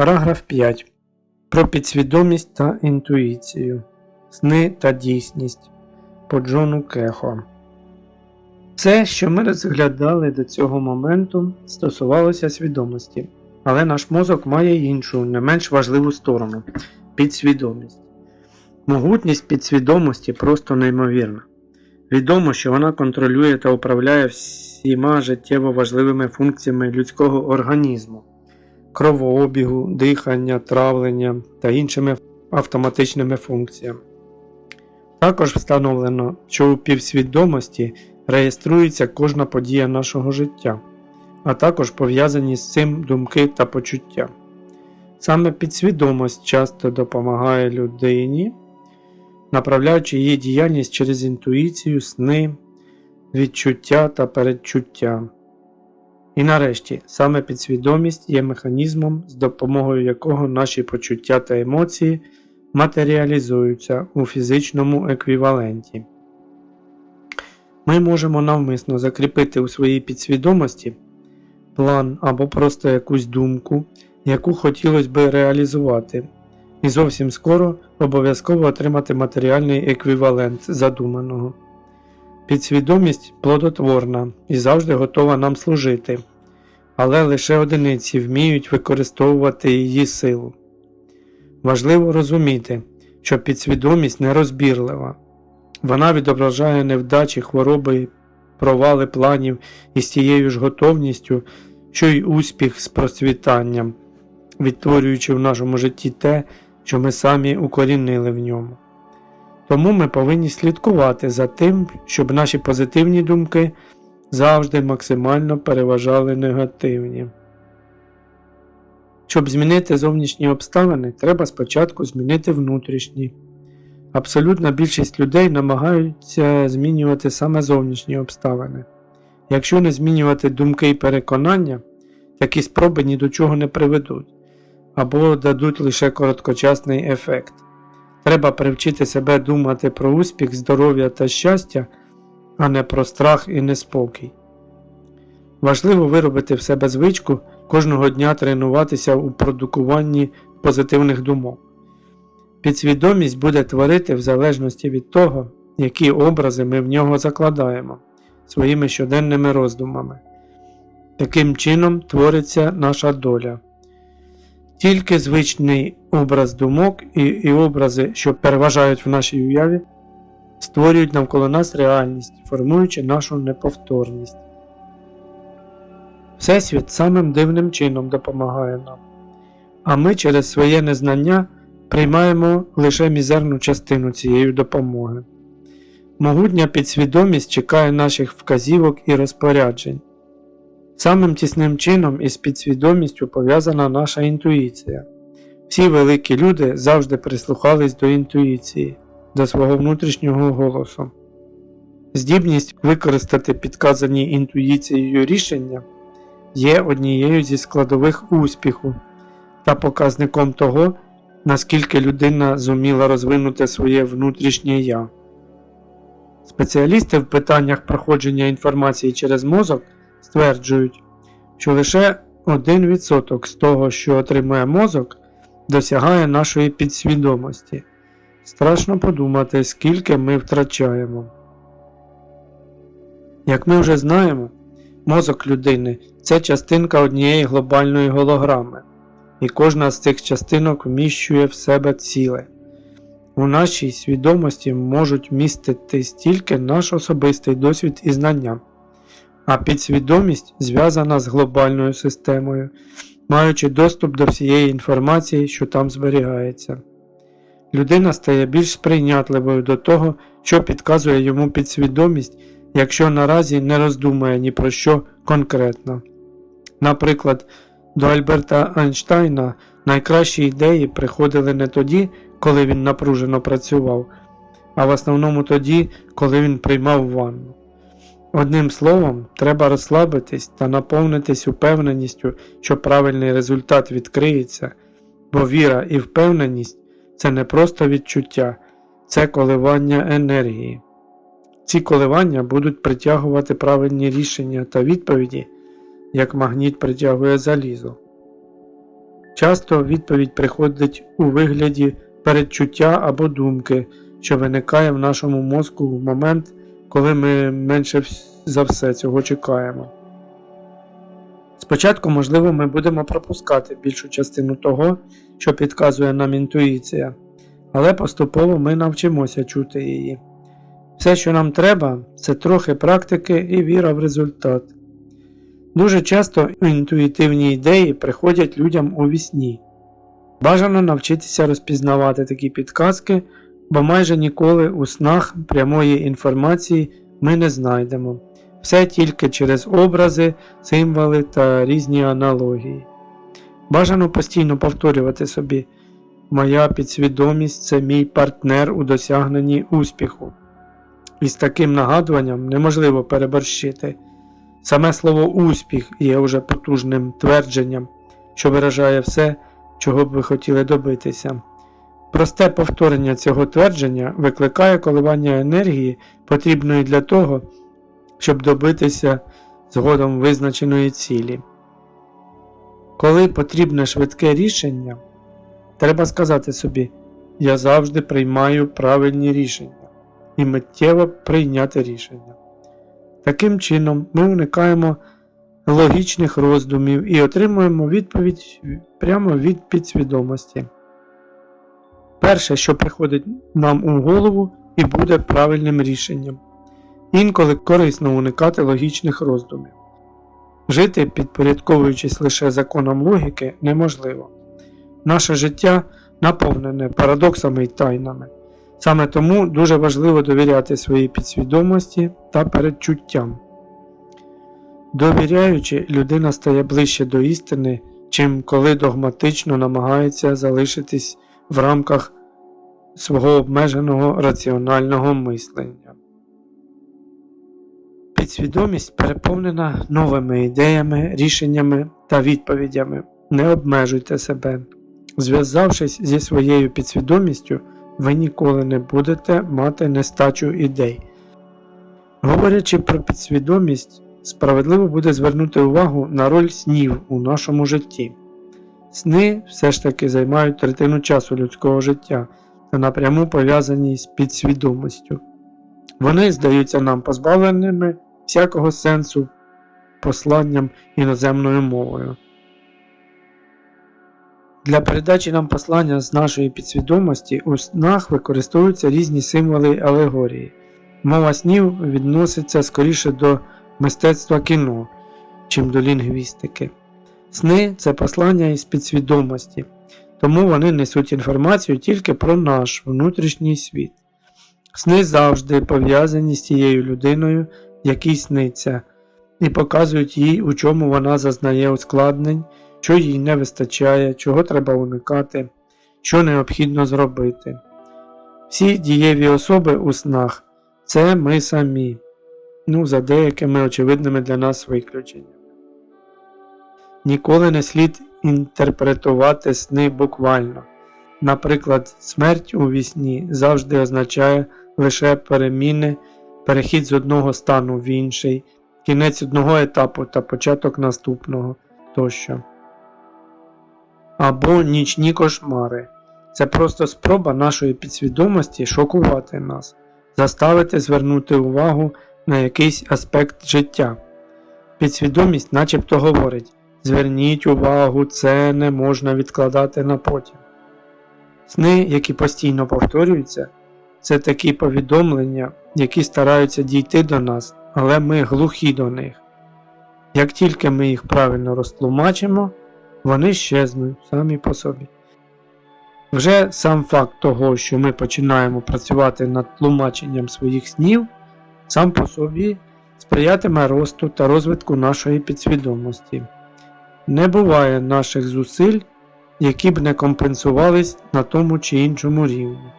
Параграф 5. Про підсвідомість та інтуїцію. Сни та дійсність по Джону Кехо. Все, що ми розглядали до цього моменту, стосувалося свідомості, але наш мозок має іншу, не менш важливу сторону підсвідомість. Могутність підсвідомості просто неймовірна. Відомо, що вона контролює та управляє всіма життєво важливими функціями людського організму кровообігу, дихання, травлення та іншими автоматичними функціями. Також встановлено, що у півсвідомості реєструється кожна подія нашого життя, а також пов'язані з цим думки та почуття. Саме підсвідомість часто допомагає людині, направляючи її діяльність через інтуїцію, сни, відчуття та передчуття. І нарешті, саме підсвідомість є механізмом, з допомогою якого наші почуття та емоції матеріалізуються у фізичному еквіваленті. Ми можемо навмисно закріпити у своїй підсвідомості план або просто якусь думку, яку хотілося би реалізувати, і зовсім скоро обов'язково отримати матеріальний еквівалент задуманого. Підсвідомість плодотворна і завжди готова нам служити, але лише одиниці вміють використовувати її силу. Важливо розуміти, що підсвідомість нерозбірлива. Вона відображає невдачі, хвороби, провали планів із тією ж готовністю, що й успіх з процвітанням, відтворюючи в нашому житті те, що ми самі укорінили в ньому. Тому ми повинні слідкувати за тим, щоб наші позитивні думки завжди максимально переважали негативні. Щоб змінити зовнішні обставини, треба спочатку змінити внутрішні. Абсолютна більшість людей намагаються змінювати саме зовнішні обставини. Якщо не змінювати думки і переконання, такі спроби ні до чого не приведуть або дадуть лише короткочасний ефект. Треба привчити себе думати про успіх, здоров'я та щастя, а не про страх і неспокій. Важливо виробити в себе звичку кожного дня тренуватися у продукуванні позитивних думок. Підсвідомість буде творити в залежності від того, які образи ми в нього закладаємо своїми щоденними роздумами. Таким чином твориться наша доля. Тільки звичний образ думок і, і образи, що переважають в нашій уяві, створюють навколо нас реальність, формуючи нашу неповторність. Всесвіт самим дивним чином допомагає нам, а ми через своє незнання приймаємо лише мізерну частину цієї допомоги. Могутня підсвідомість чекає наших вказівок і розпоряджень. Самим тісним чином із підсвідомістю пов'язана наша інтуїція. Всі великі люди завжди прислухались до інтуїції, до свого внутрішнього голосу. Здібність використати підказані інтуїцією рішення є однією зі складових успіху та показником того, наскільки людина зуміла розвинути своє внутрішнє я. Спеціалісти в питаннях проходження інформації через мозок стверджують, що лише 1% з того, що отримує мозок, досягає нашої підсвідомості. Страшно подумати, скільки ми втрачаємо. Як ми вже знаємо, мозок людини це частинка однієї глобальної голограми, і кожна з цих частинок вміщує в себе ціле. У нашій свідомості можуть містити стільки наш особистий досвід і знання, а підсвідомість зв'язана з глобальною системою, маючи доступ до всієї інформації, що там зберігається. Людина стає більш сприйнятливою до того, що підказує йому підсвідомість, якщо наразі не роздумує ні про що конкретно. Наприклад, до Альберта Айнштайна найкращі ідеї приходили не тоді, коли він напружено працював, а в основному тоді, коли він приймав ванну. Одним словом, треба розслабитись та наповнитись упевненістю, що правильний результат відкриється, бо віра і впевненість це не просто відчуття, це коливання енергії. Ці коливання будуть притягувати правильні рішення та відповіді, як магніт притягує залізо. Часто відповідь приходить у вигляді передчуття або думки, що виникає в нашому мозку в момент, коли ми менше за все цього чекаємо. Спочатку, можливо, ми будемо пропускати більшу частину того, що підказує нам інтуїція, але поступово ми навчимося чути її. Все, що нам треба, це трохи практики і віра в результат. Дуже часто інтуїтивні ідеї приходять людям у вісні. Бажано навчитися розпізнавати такі підказки, бо майже ніколи у снах прямої інформації ми не знайдемо. Все тільки через образи, символи та різні аналогії. Бажано постійно повторювати собі, моя підсвідомість це мій партнер у досягненні успіху. І з таким нагадуванням неможливо переборщити. Саме слово успіх є уже потужним твердженням, що виражає все, чого б ви хотіли добитися. Просте повторення цього твердження викликає коливання енергії, потрібної для того, щоб добитися згодом визначеної цілі. Коли потрібне швидке рішення, треба сказати собі, я завжди приймаю правильні рішення і миттєво прийняти рішення. Таким чином, ми уникаємо логічних роздумів і отримуємо відповідь прямо від підсвідомості. Перше, що приходить нам у голову і буде правильним рішенням. Інколи корисно уникати логічних роздумів. Жити, підпорядковуючись лише законам логіки, неможливо. Наше життя наповнене парадоксами й тайнами. Саме тому дуже важливо довіряти своїй підсвідомості та передчуттям. Довіряючи, людина стає ближче до істини, чим коли догматично намагається залишитись в рамках свого обмеженого раціонального мислення. Підсвідомість переповнена новими ідеями, рішеннями та відповідями. Не обмежуйте себе. Зв'язавшись зі своєю підсвідомістю, ви ніколи не будете мати нестачу ідей. Говорячи про підсвідомість, справедливо буде звернути увагу на роль снів у нашому житті. Сни все ж таки займають третину часу людського життя та напряму пов'язані з підсвідомістю. Вони здаються нам позбавленими всякого сенсу посланням іноземною мовою. Для передачі нам послання з нашої підсвідомості у снах використовуються різні символи й алегорії. Мова снів відноситься скоріше до мистецтва кіно, чим до лінгвістики. Сни це послання із підсвідомості, тому вони несуть інформацію тільки про наш внутрішній світ. Сни завжди пов'язані з тією людиною, якій сниться, і показують їй, у чому вона зазнає ускладнень, що їй не вистачає, чого треба уникати, що необхідно зробити. Всі дієві особи у снах це ми самі, ну, за деякими очевидними для нас виключеннями. Ніколи не слід інтерпретувати сни буквально. Наприклад, смерть у вісні завжди означає лише переміни, перехід з одного стану в інший, кінець одного етапу та початок наступного тощо. Або нічні кошмари. Це просто спроба нашої підсвідомості шокувати нас, заставити звернути увагу на якийсь аспект життя. Підсвідомість начебто говорить: зверніть увагу, це не можна відкладати на потім. Сни, які постійно повторюються, це такі повідомлення, які стараються дійти до нас, але ми глухі до них. Як тільки ми їх правильно розтлумачимо, вони щезнуть самі по собі. Вже сам факт того, що ми починаємо працювати над тлумаченням своїх снів, сам по собі сприятиме росту та розвитку нашої підсвідомості. Не буває наших зусиль, які б не компенсувались на тому чи іншому рівні,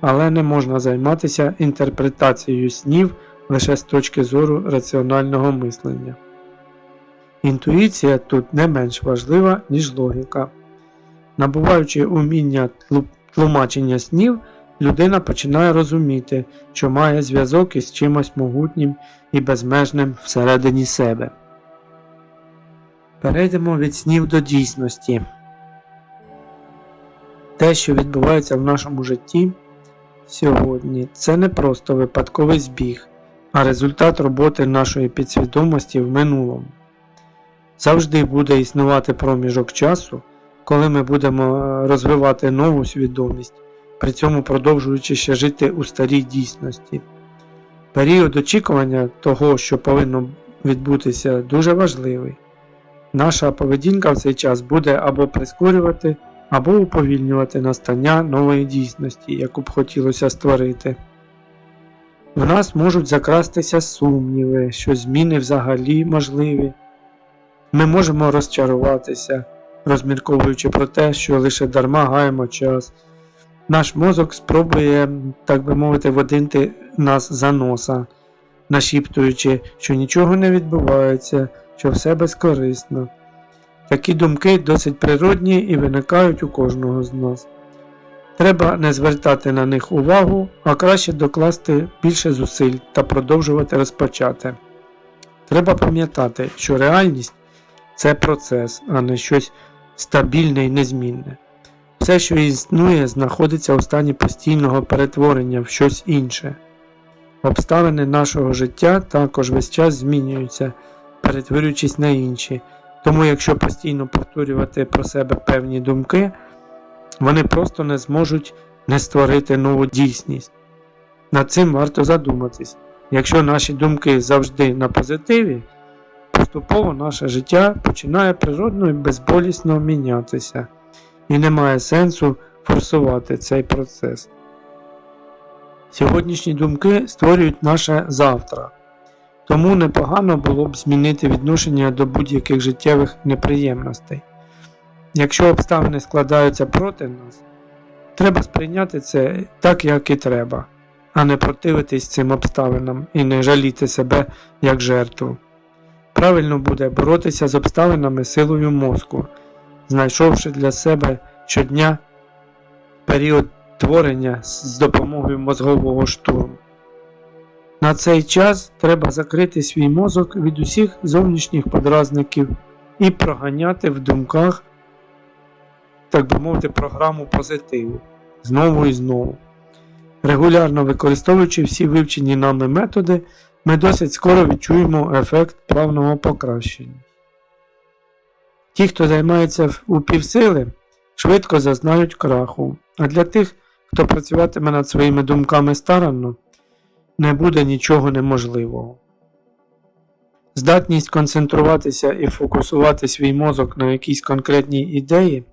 але не можна займатися інтерпретацією снів лише з точки зору раціонального мислення. Інтуїція тут не менш важлива, ніж логіка. Набуваючи уміння тлумачення снів, людина починає розуміти, що має зв'язок із чимось могутнім і безмежним всередині себе. Перейдемо від снів до дійсності. Те, що відбувається в нашому житті сьогодні, це не просто випадковий збіг, а результат роботи нашої підсвідомості в минулому. Завжди буде існувати проміжок часу, коли ми будемо е, розвивати нову свідомість, при цьому продовжуючи ще жити у старій дійсності. Період очікування того, що повинно відбутися, дуже важливий. Наша поведінка в цей час буде або прискорювати, або уповільнювати настання нової дійсності, яку б хотілося створити. В нас можуть закрастися сумніви, що зміни взагалі можливі. Ми можемо розчаруватися, розмірковуючи про те, що лише дарма гаємо час. Наш мозок спробує, так би мовити, водити нас за носа, нашіптуючи, що нічого не відбувається, що все безкорисно. Такі думки досить природні і виникають у кожного з нас. Треба не звертати на них увагу, а краще докласти більше зусиль та продовжувати розпочати. Треба пам'ятати, що реальність це процес, а не щось стабільне і незмінне. Все, що існує, знаходиться у стані постійного перетворення в щось інше. Обставини нашого життя також весь час змінюються, перетворюючись на інші. Тому, якщо постійно повторювати про себе певні думки, вони просто не зможуть не створити нову дійсність. Над цим варто задуматись. Якщо наші думки завжди на позитиві, поступово наше життя починає природно і безболісно мінятися, і немає сенсу форсувати цей процес. Сьогоднішні думки створюють наше завтра. Тому непогано було б змінити відношення до будь-яких життєвих неприємностей. Якщо обставини складаються проти нас, треба сприйняти це так, як і треба, а не противитись цим обставинам і не жаліти себе як жертву. Правильно буде боротися з обставинами силою мозку, знайшовши для себе щодня період творення з допомогою мозгового штурму. На цей час треба закрити свій мозок від усіх зовнішніх подразників і проганяти в думках, так би мовити, програму позитиву знову і знову. Регулярно використовуючи всі вивчені нами методи, ми досить скоро відчуємо ефект плавного покращення. Ті, хто займається у півсили, швидко зазнають краху, а для тих, хто працюватиме над своїми думками старанно, не буде нічого неможливого. Здатність концентруватися і фокусувати свій мозок на якійсь конкретній ідеї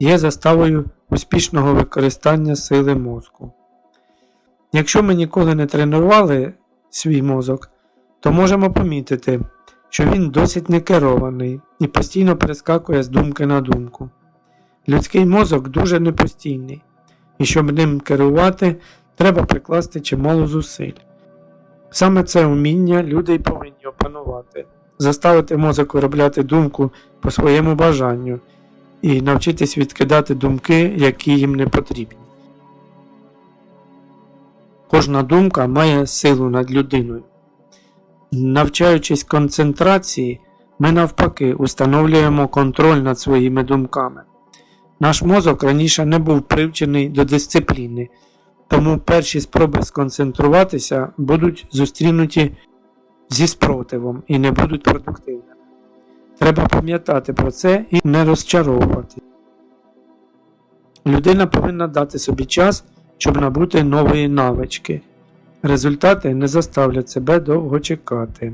є заставою успішного використання сили мозку. Якщо ми ніколи не тренували свій мозок, то можемо помітити, що він досить некерований і постійно перескакує з думки на думку. Людський мозок дуже непостійний, і щоб ним керувати, треба прикласти чимало зусиль. Саме це вміння люди й повинні опанувати, заставити мозок виробляти думку по своєму бажанню і навчитись відкидати думки, які їм не потрібні. Кожна думка має силу над людиною. Навчаючись концентрації, ми навпаки установлюємо контроль над своїми думками. Наш мозок раніше не був привчений до дисципліни, тому перші спроби сконцентруватися будуть зустрінуті зі спротивом і не будуть продуктивними. Треба пам'ятати про це і не розчаровувати. Людина повинна дати собі час, щоб набути нової навички. Результати не заставлять себе довго чекати.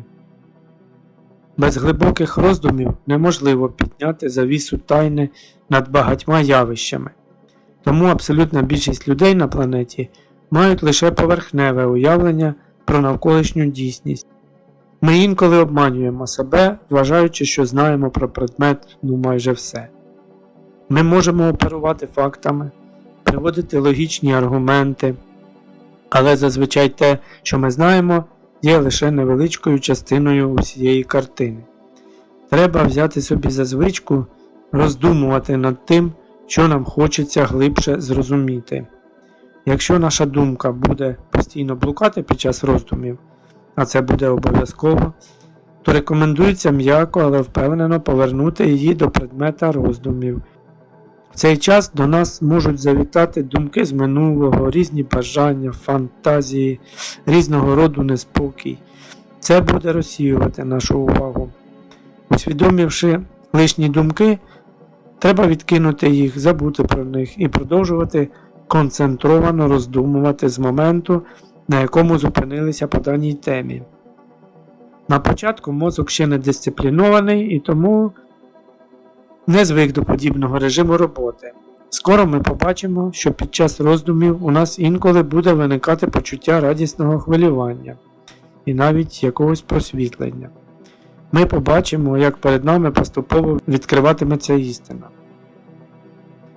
Без глибоких роздумів неможливо підняти завісу тайни над багатьма явищами. Тому абсолютна більшість людей на планеті мають лише поверхневе уявлення про навколишню дійсність. Ми інколи обманюємо себе, вважаючи, що знаємо про предмет ну майже все. Ми можемо оперувати фактами, приводити логічні аргументи, але зазвичай те, що ми знаємо, є лише невеличкою частиною усієї картини. Треба взяти собі за звичку роздумувати над тим, що нам хочеться глибше зрозуміти. Якщо наша думка буде постійно блукати під час роздумів, а це буде обов'язково, то рекомендується м'яко, але впевнено повернути її до предмета роздумів. В цей час до нас можуть завітати думки з минулого, різні бажання, фантазії, різного роду неспокій. Це буде розсіювати нашу увагу. Усвідомивши лишні думки, треба відкинути їх, забути про них і продовжувати концентровано роздумувати з моменту, на якому зупинилися по даній темі. На початку мозок ще не дисциплінований і тому не звик до подібного режиму роботи. Скоро ми побачимо, що під час роздумів у нас інколи буде виникати почуття радісного хвилювання і навіть якогось просвітлення. Ми побачимо, як перед нами поступово відкриватиметься істина.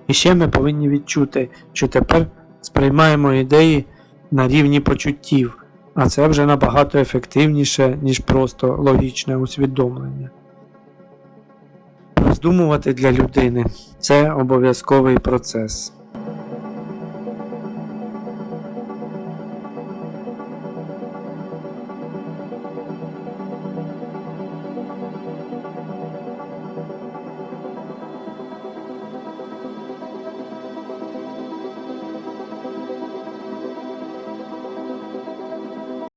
І ще ми повинні відчути, що тепер сприймаємо ідеї на рівні почуттів, а це вже набагато ефективніше, ніж просто логічне усвідомлення. Роздумувати для людини це обов'язковий процес.